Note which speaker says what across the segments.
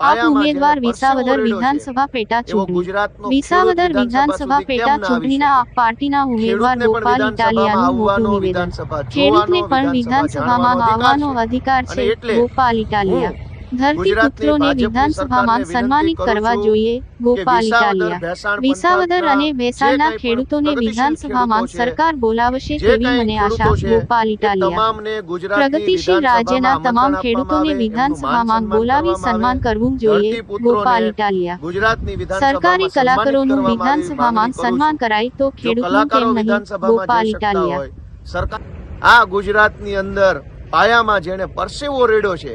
Speaker 1: આપ ઉમેદવાર વિસાવદર વિધાનસભા પેટા ચૂંટણી. વિસાવદર વિધાનસભા પેટા ચૂંટણીના આપ પાર્ટીના ઉમેદવાર ગોપાલ
Speaker 2: વિધાનસભામાં
Speaker 1: ઇટાલિયાનું
Speaker 2: આવવાનો,
Speaker 1: મોટું નિવેદન ખેડૂતને પણ વિધાનસભામાં આવવાનો અધિકાર છે. ગોપાલ ઇટાલિયા.
Speaker 2: હું
Speaker 1: ધરતી પુત્રોને વિધાનસભામાં સન્માનિત કરવા જોઈએ ગોપાલ
Speaker 2: વિસાવદર,
Speaker 1: ઇટાલિયા વિસાવદર અને ભેસાણના ખેડૂતોને વિધાનસભામાં સરકાર બોલાવશે તેવી મને આશા. ગોપાલ ઇટાલિયા પ્રગતિશીલ રાજ્યના તમામ ખેડૂતોને વિધાનસભામાં બોલાવી
Speaker 2: સન્માન
Speaker 1: કરવું જોઈએ ગોપાલ ઇટાલિયા
Speaker 2: ગુજરાતની
Speaker 1: સરકારી કલાકારોનું વિધાનસભામાં. સન્માન કરાય તો
Speaker 2: ખેડૂતો
Speaker 1: ખેડૂતનું કેમ નહીં? ગોપાલ ઇટાલિયા
Speaker 2: હોય સરકાર આ ગુજરાતની અંદર પાયામાં જેને પરસેવો રેડ્યો છે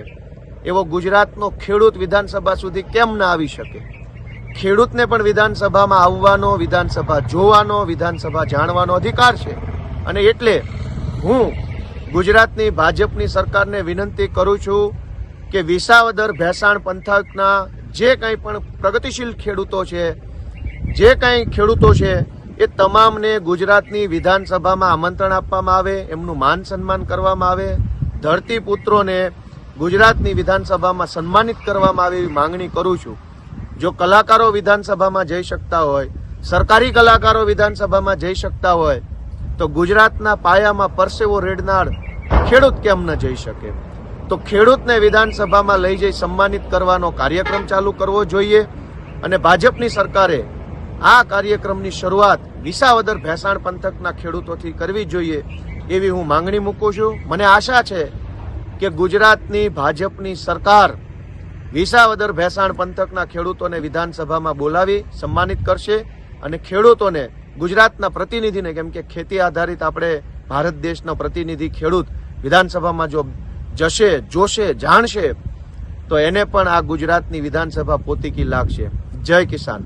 Speaker 2: એવો ગુજરાતનો ખેડૂત વિધાનસભા સુધી કેમ ના આવી શકે? ખેડૂતને પણ વિધાનસભામાં આવવાનો, વિધાનસભા જોવાનો, વિધાનસભા જાણવાનો અધિકાર છે. અને એટલે હું ગુજરાતની ભાજપની સરકારને વિનંતી કરું છું કે વિસાવદર ભેસાણ પંથકના જે કંઈ પણ પ્રગતિશીલ ખેડૂતો છે, જે કંઈ ખેડૂતો છે, એ તમામને ગુજરાતની વિધાનસભામાં આમંત્રણ આપવામાં આવે, એમનું માન સન્માન કરવામાં આવે, ધરતી પુત્રોને ગુજરાતની વિધાનસભામાં સન્માનિત કરવામાં આવે એવી માંગણી કરું છું. જો કલાકારો વિધાનસભામાં જઈ શકતા હોય, સરકારી કલાકારો વિધાનસભામાં જઈ શકતા હોય, તો ગુજરાતના પાયામાં પરસેવો રેડનાર ખેડૂત કેમ ન જઈ શકે? તો ખેડૂતને વિધાનસભામાં લઈ જઈ સન્માનિત કરવાનો કાર્યક્રમ ચાલુ કરવો જોઈએ અને ભાજપની સરકારે આ કાર્યક્રમની શરૂઆત વિસાવદર ભેસાણ પંથકના ખેડૂતોથી કરવી જોઈએ એવી હું માંગણી મૂકું છું. મને આશા છે કે ગુજરાતની ભાજપની સરકાર વિસાવદર ભેસાણ પંથકના ખેડૂતોને વિધાનસભામાં બોલાવી સન્માનિત કરશે અને ખેડૂતોને ગુજરાતના પ્રતિનિધિને, કેમ કે ખેતી આધારિત આપણે ભારત દેશનો પ્રતિનિધિ ખેડૂત વિધાનસભામાં જો જશે, જોશે, જાણશે, તો એને પણ આ ગુજરાતની વિધાનસભા પોતીકી લાગશે. જય કિસાન.